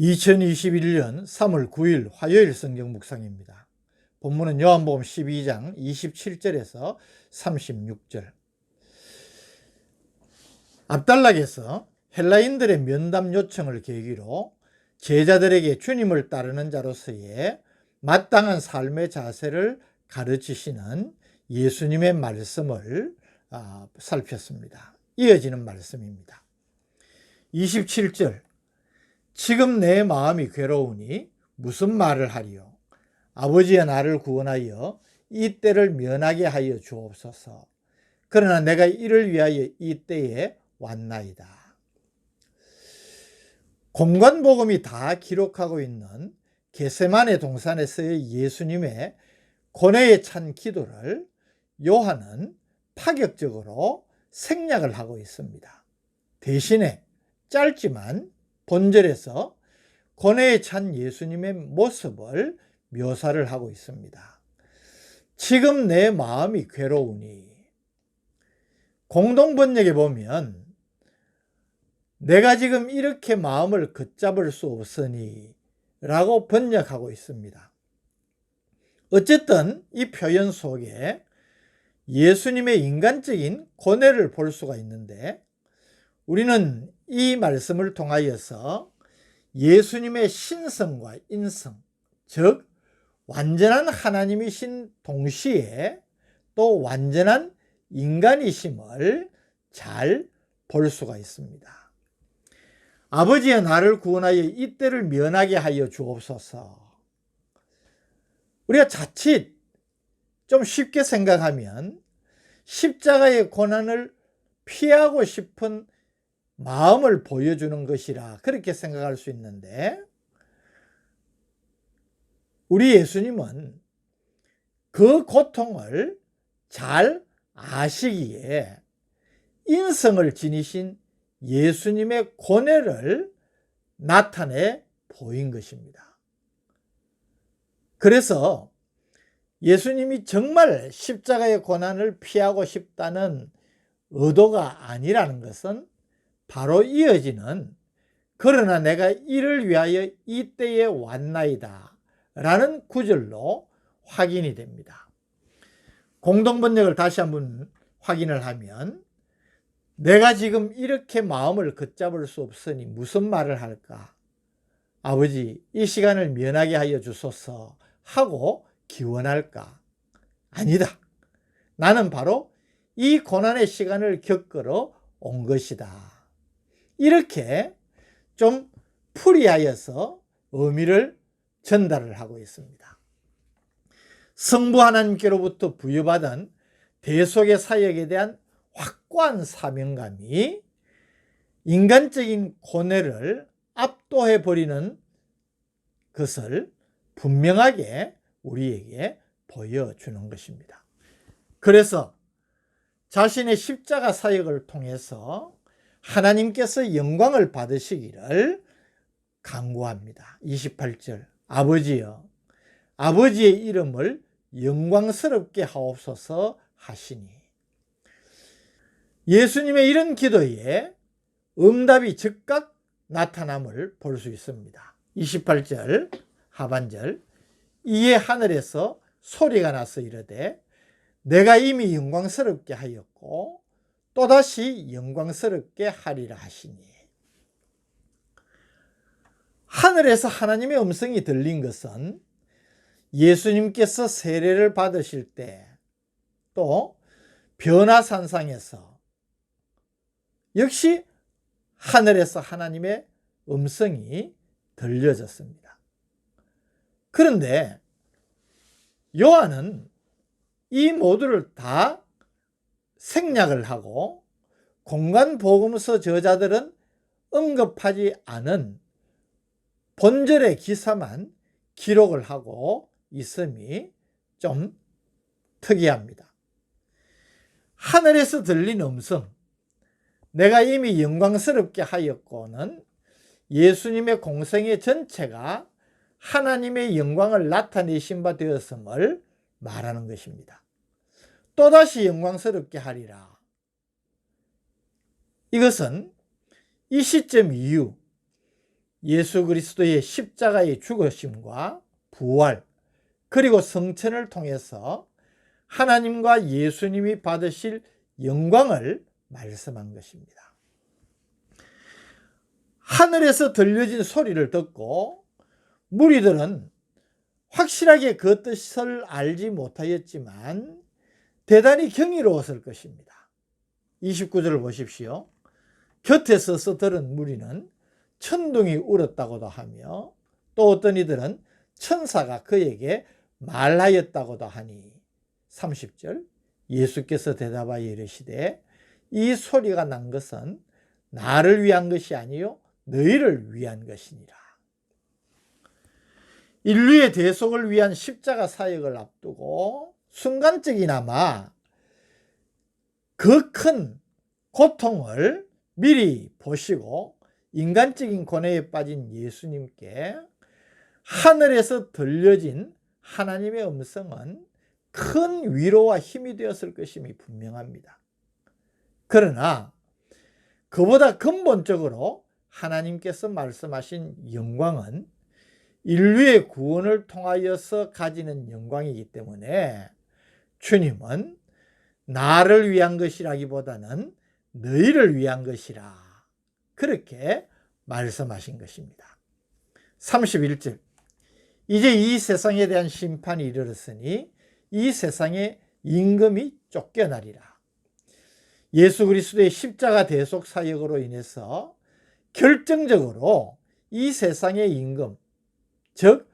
2021년 3월 9일 화요일 성경 묵상입니다. 본문은 요한복음 12장 27절에서 36절. 압달락에서 헬라인들의 면담 요청을 계기로 제자들에게 주님을 따르는 자로서의 마땅한 삶의 자세를 가르치시는 예수님의 말씀을 아, 살폈습니다. 이어지는 말씀입니다. 27절. 지금 내 마음이 괴로우니 무슨 말을 하리요? 아버지여 나를 구원하여 이 때를 면하게 하여 주옵소서. 그러나 내가 이를 위하여 이 때에 왔나이다. 공관복음이 다 기록하고 있는 게세만의 동산에서의 예수님의 고뇌에 찬 기도를 요한은 파격적으로 생략을 하고 있습니다. 대신에 짧지만 본절에서 고뇌에 찬 예수님의 모습을 묘사를 하고 있습니다. 지금 내 마음이 괴로우니 공동 번역에 보면 내가 지금 이렇게 마음을 걷잡을 수 없으니 라고 번역하고 있습니다. 어쨌든 이 표현 속에 예수님의 인간적인 고뇌를 볼 수가 있는데 우리는 이 말씀을 통하여서 예수님의 신성과 인성, 즉 완전한 하나님이신 동시에 또 완전한 인간이심을 잘 볼 수가 있습니다. 아버지의 나를 구원하여 이 때를 면하게 하여 주옵소서. 우리가 자칫 좀 쉽게 생각하면 십자가의 고난을 피하고 싶은 마음을 보여주는 것이라 그렇게 생각할 수 있는데 우리 예수님은 그 고통을 잘 아시기에 인성을 지니신 예수님의 고뇌를 나타내 보인 것입니다. 그래서 예수님이 정말 십자가의 고난을 피하고 싶다는 의도가 아니라는 것은 바로 이어지는 그러나 내가 이를 위하여 이때에 왔나이다 라는 구절로 확인이 됩니다. 공동번역을 다시 한번 확인을 하면 내가 지금 이렇게 마음을 걷잡을 수 없으니 무슨 말을 할까? 아버지, 이 시간을 면하게 하여 주소서 하고 기원할까? 아니다. 나는 바로 이 고난의 시간을 겪으러 온 것이다. 이렇게 좀 풀이하여서 의미를 전달을 하고 있습니다. 성부 하나님께로부터 부여받은 대속의 사역에 대한 확고한 사명감이 인간적인 고뇌를 압도해 버리는 것을 분명하게 우리에게 보여주는 것입니다. 그래서 자신의 십자가 사역을 통해서 하나님께서 영광을 받으시기를 강구합니다. 28절 아버지여 아버지의 이름을 영광스럽게 하옵소서 하시니 예수님의 이런 기도에 응답이 즉각 나타남을 볼 수 있습니다. 28절 하반절 이에 하늘에서 소리가 나서 이르되 내가 이미 영광스럽게 하였고 또다시 영광스럽게 하리라 하시니 하늘에서 하나님의 음성이 들린 것은 예수님께서 세례를 받으실 때 또 변화산상에서 역시 하늘에서 하나님의 음성이 들려졌습니다. 그런데 요한은 이 모두를 다 생략을 하고 공간 복음서 저자들은 언급하지 않은 본절의 기사만 기록을 하고 있음이 좀 특이합니다. 하늘에서 들린 음성, 내가 이미 영광스럽게 하였고는 예수님의 공생의 전체가 하나님의 영광을 나타내신 바 되었음을 말하는 것입니다. 또다시 영광스럽게 하리라. 이것은 이 시점 이후 예수 그리스도의 십자가의 죽으심과 부활, 그리고 성천을 통해서 하나님과 예수님이 받으실 영광을 말씀한 것입니다. 하늘에서 들려진 소리를 듣고 무리들은 확실하게 그 뜻을 알지 못하였지만 대단히 경이로웠을 것입니다. 29절을 보십시오. 곁에 서 서 들은 무리는 천둥이 울었다고도 하며 또 어떤 이들은 천사가 그에게 말하였다고도 하니 30절 예수께서 대답하여 이르시되 이 소리가 난 것은 나를 위한 것이 아니요 너희를 위한 것이니라. 인류의 대속을 위한 십자가 사역을 앞두고 순간적이나마 그 큰 고통을 미리 보시고 인간적인 고뇌에 빠진 예수님께 하늘에서 들려진 하나님의 음성은 큰 위로와 힘이 되었을 것임이 분명합니다. 그러나 그보다 근본적으로 하나님께서 말씀하신 영광은 인류의 구원을 통하여서 가지는 영광이기 때문에 주님은 나를 위한 것이라기보다는 너희를 위한 것이라 그렇게 말씀하신 것입니다. 31절 이제 이 세상에 대한 심판이 이르렀으니 이 세상의 임금이 쫓겨나리라. 예수 그리스도의 십자가 대속 사역으로 인해서 결정적으로 이 세상의 임금, 즉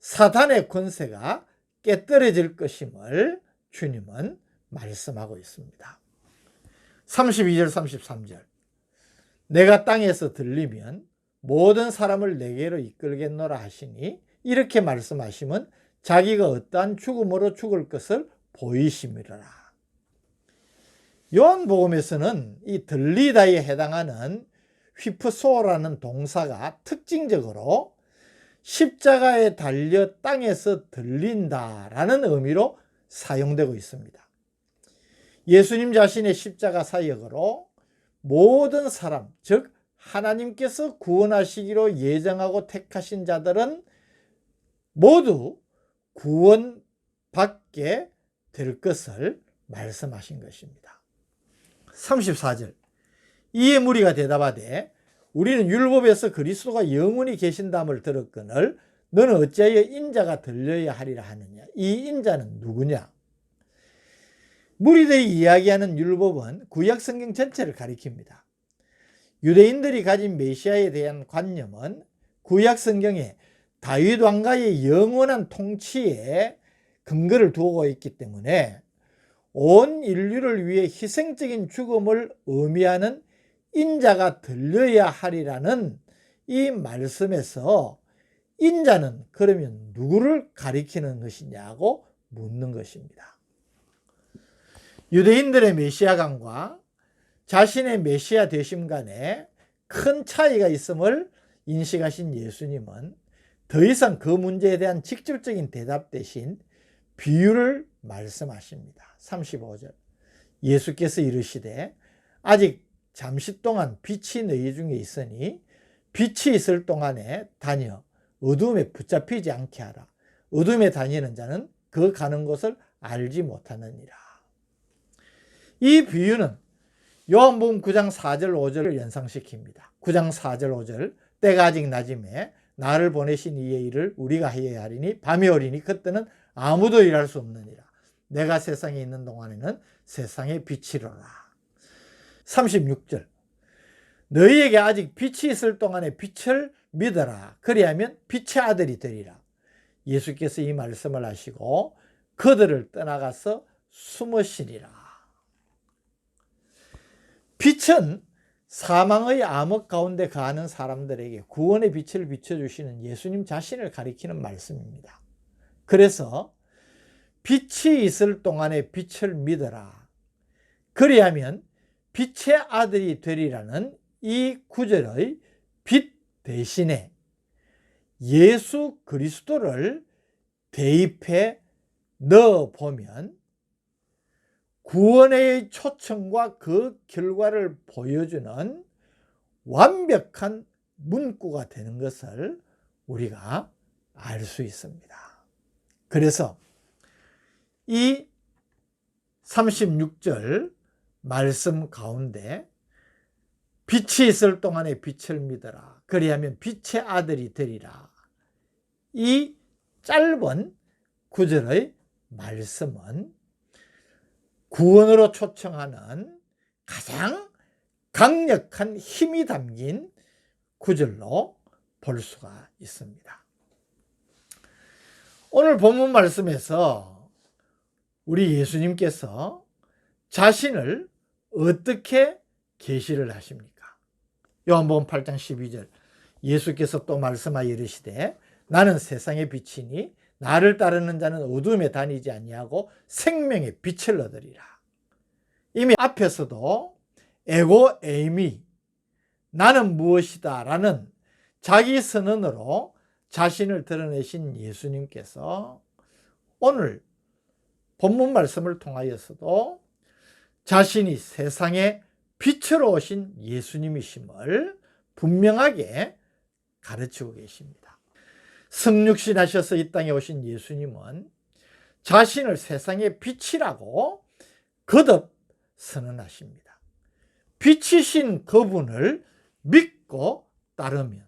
사단의 권세가 깨뜨려질 것임을 주님은 말씀하고 있습니다. 32절 33절 내가 땅에서 들리면 모든 사람을 내게로 이끌겠노라 하시니 이렇게 말씀하시면 자기가 어떠한 죽음으로 죽을 것을 보이심이라. 요한복음에서는 이 들리다에 해당하는 휘프소라는 동사가 특징적으로 십자가에 달려 땅에서 들린다라는 의미로 사용되고 있습니다. 예수님 자신의 십자가 사역으로 모든 사람, 즉 하나님께서 구원하시기로 예정하고 택하신 자들은 모두 구원받게 될 것을 말씀하신 것입니다. 34절 이에 무리가 대답하되 우리는 율법에서 그리스도가 영원히 계신담을 들었거늘 너는 어찌하여 인자가 들려야 하리라 하느냐 이 인자는 누구냐 무리들이 이야기하는 율법은 구약 성경 전체를 가리킵니다. 유대인들이 가진 메시아에 대한 관념은 구약 성경에 다윗 왕가의 영원한 통치에 근거를 두고 있기 때문에 온 인류를 위해 희생적인 죽음을 의미하는 인자가 들려야 하리라는 이 말씀에서 인자는 그러면 누구를 가리키는 것이냐고 묻는 것입니다. 유대인들의 메시아감과 자신의 메시아 되심 간에 큰 차이가 있음을 인식하신 예수님은 더 이상 그 문제에 대한 직접적인 대답 대신 비유를 말씀하십니다. 35절. 예수께서 이르시되 아직 잠시 동안 빛이 너희 중에 있으니 빛이 있을 동안에 다녀 어둠에 붙잡히지 않게 하라. 어둠에 다니는 자는 그 가는 곳을 알지 못하느니라. 이 비유는 요한복음 9장 4절 5절을 연상시킵니다. 9장 4절 5절 때가 아직 낮음에 나를 보내신 이의 일을 우리가 해야 하리니 밤이 오리니 그때는 아무도 일할 수 없느니라. 내가 세상에 있는 동안에는 세상의 빛이로라. 36절 너희에게 아직 빛이 있을 동안에 빛을 믿어라. 그리하면 빛의 아들이 되리라. 예수께서 이 말씀을 하시고 그들을 떠나가서 숨으시리라. 빛은 사망의 암흑 가운데 가는 사람들에게 구원의 빛을 비춰주시는 예수님 자신을 가리키는 말씀입니다. 그래서 빛이 있을 동안에 빛을 믿어라. 그리하면 빛의 아들이 되리라는 이 구절의 빛 대신에 예수 그리스도를 대입해 넣어 보면 구원의 초청과 그 결과를 보여주는 완벽한 문구가 되는 것을 우리가 알 수 있습니다. 그래서 이 36절 말씀 가운데 빛이 있을 동안에 빛을 믿어라. 그리하면 빛의 아들이 되리라. 이 짧은 구절의 말씀은 구원으로 초청하는 가장 강력한 힘이 담긴 구절로 볼 수가 있습니다. 오늘 본문 말씀에서 우리 예수님께서 자신을 어떻게 계시를 하십니까? 요한복음 8장 12절 예수께서 또 말씀하여 이르시되 나는 세상의 빛이니 나를 따르는 자는 어둠에 다니지 아니하고 생명의 빛을 얻으리라. 이미 앞에서도 에고 에이미 나는 무엇이다 라는 자기 선언으로 자신을 드러내신 예수님께서 오늘 본문 말씀을 통하여서도 자신이 세상의 빛으로 오신 예수님이심을 분명하게 가르치고 계십니다. 성육신 하셔서 이 땅에 오신 예수님은 자신을 세상의 빛이라고 거듭 선언하십니다. 빛이신 그분을 믿고 따르면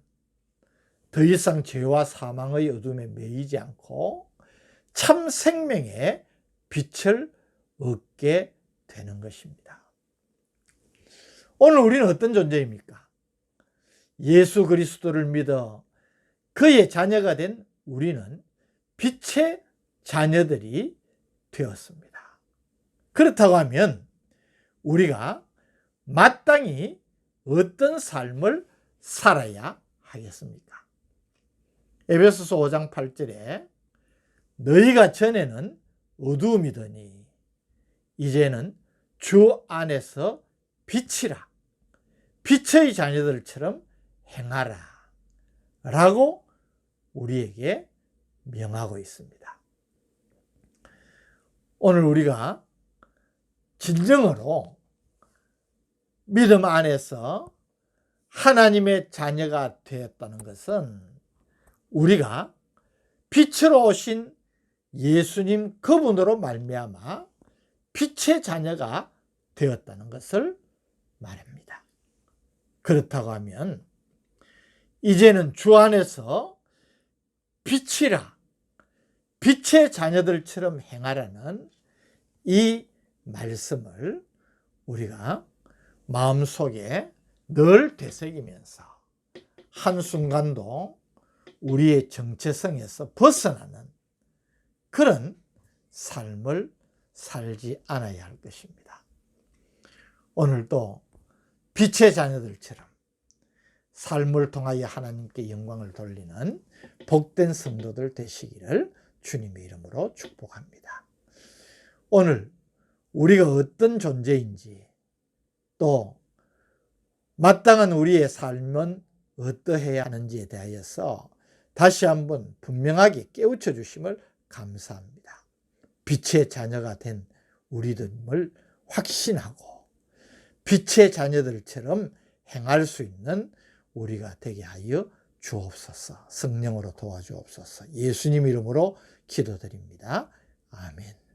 더 이상 죄와 사망의 어둠에 매이지 않고 참 생명의 빛을 얻게 되는 것입니다. 오늘 우리는 어떤 존재입니까? 예수 그리스도를 믿어 그의 자녀가 된 우리는 빛의 자녀들이 되었습니다. 그렇다고 하면 우리가 마땅히 어떤 삶을 살아야 하겠습니까? 에베소서 5장 8절에 너희가 전에는 어두움이더니 이제는 주 안에서 빛이라 빛의 자녀들처럼 행하라 라고 우리에게 명하고 있습니다. 오늘 우리가 진정으로 믿음 안에서 하나님의 자녀가 되었다는 것은 우리가 빛으로 오신 예수님 그분으로 말미암아 빛의 자녀가 되었다는 것을 말합니다. 그렇다고 하면 이제는 주 안에서 빛이라 빛의 자녀들처럼 행하라는 이 말씀을 우리가 마음속에 늘 되새기면서 한순간도 우리의 정체성에서 벗어나는 그런 삶을 살지 않아야 할 것입니다. 오늘도 빛의 자녀들처럼 삶을 통하여 하나님께 영광을 돌리는 복된 성도들 되시기를 주님의 이름으로 축복합니다. 오늘 우리가 어떤 존재인지 또 마땅한 우리의 삶은 어떠해야 하는지에 대하여서 다시 한번 분명하게 깨우쳐 주심을 감사합니다. 빛의 자녀가 된 우리들을 확신하고 빛의 자녀들처럼 행할 수 있는 우리가 되게 하여 주옵소서. 성령으로 도와주옵소서. 예수님 이름으로 기도드립니다. 아멘.